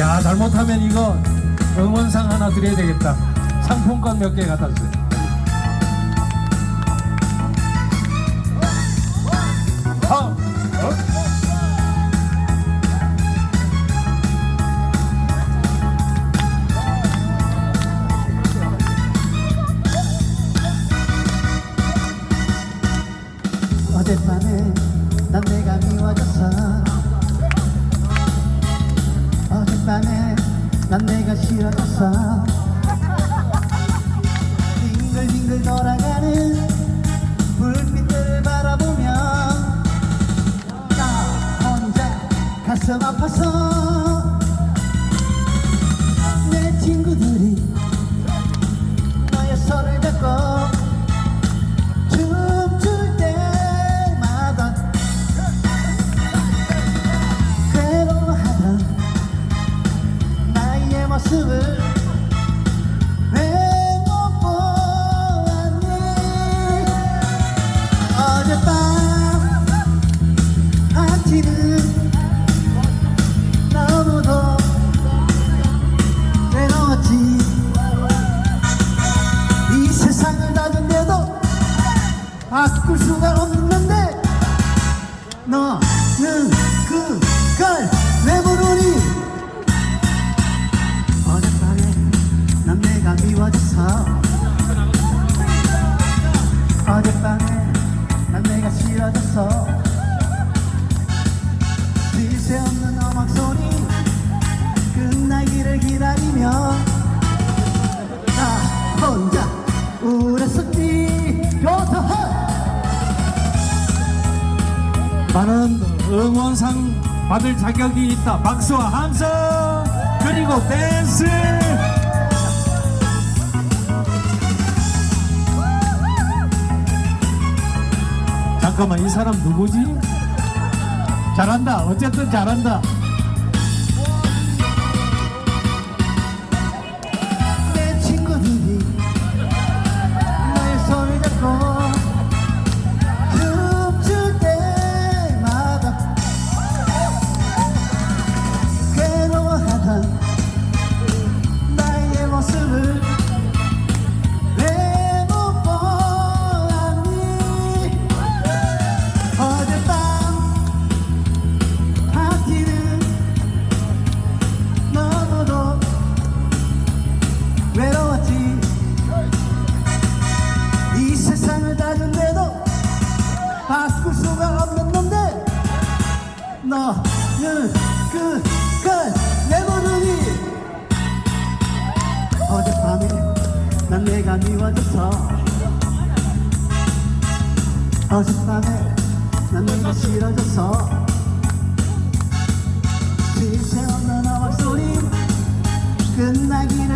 야 잘못하면 이거 응원상 하나 드려야 되겠다. 상품권 몇 개 갖다 주세요. 아, 어? 어젯밤에 난 내가 미워졌어 어젯밤에 난 내가 싫어졌어. 빙글빙글 돌아가는 불빛들을 바라보며 나 혼자 가슴 아파서 바꿀 수가 없는데 너는 그걸 내모르니. 어젯밤에 난 내가 미워졌어 어젯밤에 난 내가 싫어졌어 쉴새 나는 응원상 받을 자격이 있다. 박수와 함성 그리고 댄스. 잠깐만 이 사람 누구지? 잘한다. 어쨌든 잘한다. 바꿀 수가 없는 놈데 너는 그걸 내모르니. 어젯밤에 난 내가 미워졌어 어젯밤에 난 내가 싫어졌어 쉴새 없는 음악 소리 끝나기를